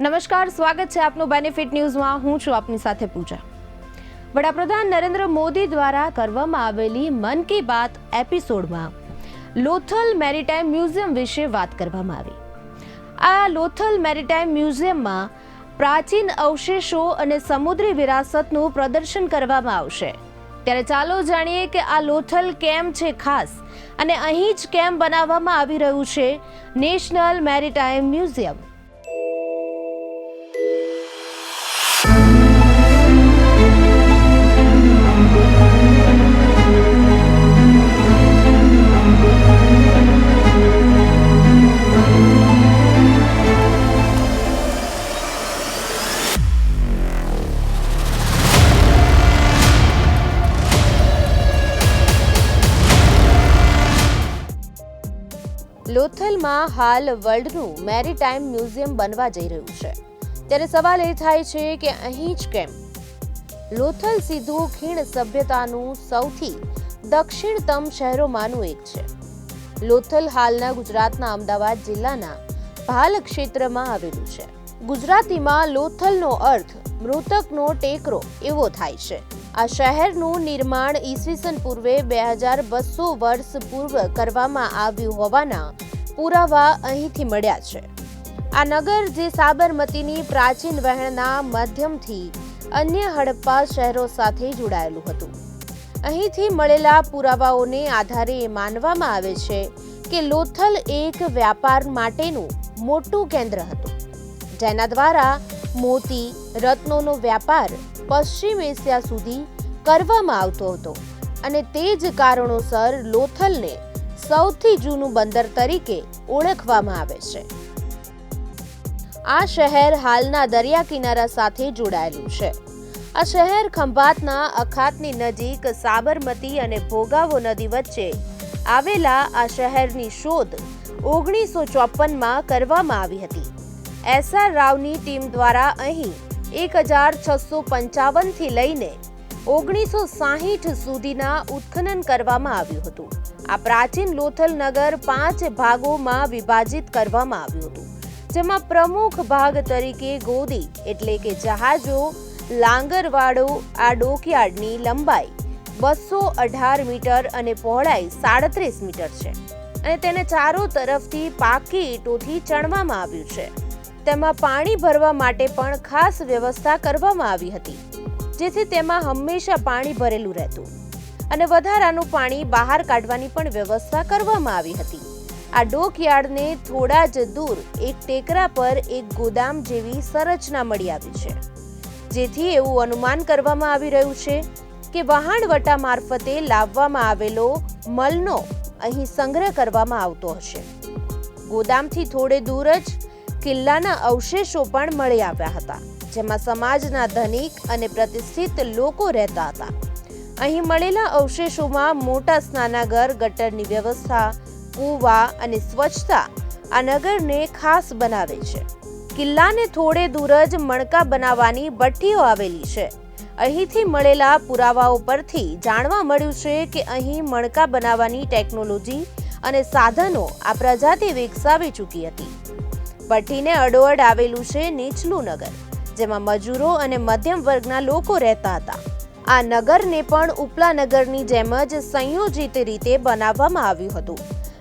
નમસ્કાર, સ્વાગત છે આપનું બેનિફિટ ન્યૂઝમાં હું છું આપની સાથે પૂજા. વડાપ્રધાન નરેન્દ્ર મોદી દ્વારા કરવામાં આવેલી મન કી બાત એપિસોડમાં લોથલ મેરીટાઈમ મ્યુઝિયમ વિશે વાત કરવામાં આવી. આ લોથલ મેરીટાઈમ મ્યુઝિયમમાં પ્રાચીન અવશેષો અને સમુદ્રી વિરાસતનું પ્રદર્શન કરવામાં આવશે. ત્યારે ચાલો જાણીએ કે આ લોથલ કેમ છે ખાસ અને અહીં જ કેમ બનાવવામાં આવી રહ્યું છે નેશનલ મેરીટાઈમ મ્યુઝિયમ. લોથલમાં હાલ વર્લ્ડનું મેરીટાઈમ મ્યુઝિયમ બનવા જઈ રહ્યું છે. ત્યારે સવાલ એ થાય છે કે અહીં જ કેમ? લોથલ સીધું ખીણ સભ્યતાનું સૌથી દક્ષિણતમ શહેરોમાંનું એક છે. લોથલ હાલના ગુજરાતના અમદાવાદ જિલ્લાના ભાલ ક્ષેત્રમાં આવેલું છે. ગુજરાતીમાં લોથલનો અર્થ મૃતકનો ટેકરો એવો થાય છે. આ શહેરનું નિર્માણ ઈસવીસન પૂર્વે બે હજાર બસો વર્ષ પૂર્વ કરવામાં આવ્યું હોવાના પુરાવા અહીંથી મળ્યા છે. આ નગર જે સાબરમતીની પ્રાચીન વહેણના માધ્યમથી અન્ય હડપ્પા શહેરો સાથે જોડાયેલું હતું. અહીંથી મળેલા પુરાવાઓને આધારે એ માનવામાં આવે છે કે લોથલ એક વ્યાપાર માટેનું મોટું કેન્દ્ર હતું. જેના દ્વારા મોતી, રત્નોનો વ્યાપાર પશ્ચિમ એશિયા સુધી કરવામાં આવતો હતો અને તે જ કારણોસર લોથલને સૌથી જૂનું બંદર તરીકે ઓળખવામાં આવે છે. આ શહેર હાલના દરિયા કિનારા સાથે જોડાયેલું છે. આ શહેર ખંભાતના અખાતની નજીક સાબરમતી અને ભોગાવો નદી વચ્ચે આવેલા આ શહેરની શોધ ઓગણીસો ચોપનમાં કરવામાં આવી હતી. એસઆર રાવની ટીમ દ્વારા અહીં એક હજાર છસો પંચાવનથી લઈને ઓગણીસો સાહીઠ સુધીના ઉત્ખનન કરવામાં આવ્યું હતું. આ પ્રાચીન લોથલ નગર પાંચ ભાગોમાં વિભાજિત કરવામાં આવ્યું હતું, જેમાં પ્રમુખ ભાગ તરીકે ગોદી એટલે કે જહાજો, લાંગરવાડો, આ ડોકયાર્ડની લંબાઈ બસો અઢાર મીટર અને પહોળાઈ સાડત્રીસ મીટર છે અને તેને ચારો તરફથી પાકી ઈંટોથી ચણવામાં આવ્યું છે. તેમાં પાણી ભરવા માટે પણ ખાસ વ્યવસ્થા કરવામાં આવી હતી. જેથી તેમાં હંમેશા પાણી ભરેલું રહેતું. અને વધારાનું પાણી બહાર કાઢવાની પણ વ્યવસ્થા કરવામાં આવી હતી. આ ડોકયાર્ડને થોડા જ દૂર, એક ટેકરા પર એક ગોદામ જેવી સંરચના મળી આવી છે. જેથી એવું અનુમાન કરવામાં આવી રહ્યું છે કે વહાણવટા મારફતે લાવવામાં આવેલો મલનો અહીં સંગ્રહ કરવામાં આવતો હશે. ગોદામથી થોડે દૂર જ કિલ્લાના અવશેષો પણ મળી આવ્યા હતા, જેમાં સમાજના ધનિક અને પ્રતિષ્ઠિત લોકો રહેતા હતા. અહીં મળેલા અવશેષોમાં મોટા સ્નાનાગર, ગટરની વ્યવસ્થા, કૂવા અને સ્વચ્છતા આ નગરને ખાસ બનાવે છે. કિલ્લાને થોડે દૂર જ મણકા બનાવવાની ભઠ્ઠીઓ આવેલી છે. અહીંથી મળેલા પુરાવાઓ પરથી જાણવા મળ્યું છે કે અહીં મણકા બનાવવાની ટેકનોલોજી અને સાધનો આ પ્રજાતિ વિકસાવી ચૂકી હતી. ભઠ્ઠીને અડોઅડ આવેલું છે નીચલું નગર, જેમાં મજૂરો અને મધ્યમ વર્ગના લોકો રહેતા હતા. આ નગરને પણ ઉપલા નગરની જેમ જ સંયોજિત રીતે બનાવવામાં આવ્યું હતું.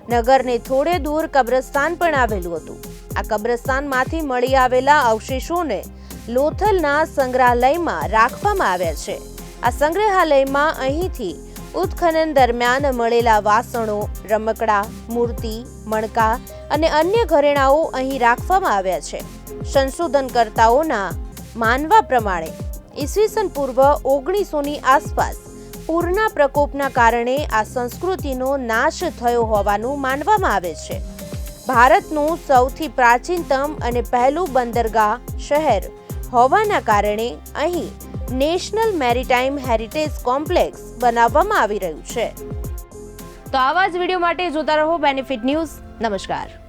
નગરને થોડે દૂર કબ્રસ્તાન પણ આવેલું હતું. આ કબ્રસ્તાનમાંથી મળી આવેલા અવશેષોને લોથલના સંગ્રહાલયમાં રાખવામાં આવ્યા છે. આ સંગ્રહાલયમાં અહીંથી ઉત્ખનન દરમિયાન મળેલા વાસણો, રમકડા, મૂર્તિ, મણકા અને અન્ય ઘરેણાઓ અહીં રાખવામાં આવ્યા છે. સંશોધનકર્તાઓના માનવા પ્રમાણે, ઈસવીસન પૂર્વ ઓગણીસોની આસપાસ, પૂરના પ્રકોપના કારણે આ સંસ્કૃતિનો નાશ થયો હોવાનું માનવામાં આવે છે. ભારતનું સૌથી પ્રાચીનતમ અને પહેલું બંદરગાહ શહેર હોવાના કારણે અહીં નેશનલ મેરીટાઈમ હેરિટેજ કોમ્પ્લેક્સ બનાવવામાં આવી રહ્યું છે. તો આવા જ વીડિયો માટે જોતા રહો બેનિફિટ ન્યૂઝ નમસ્કાર.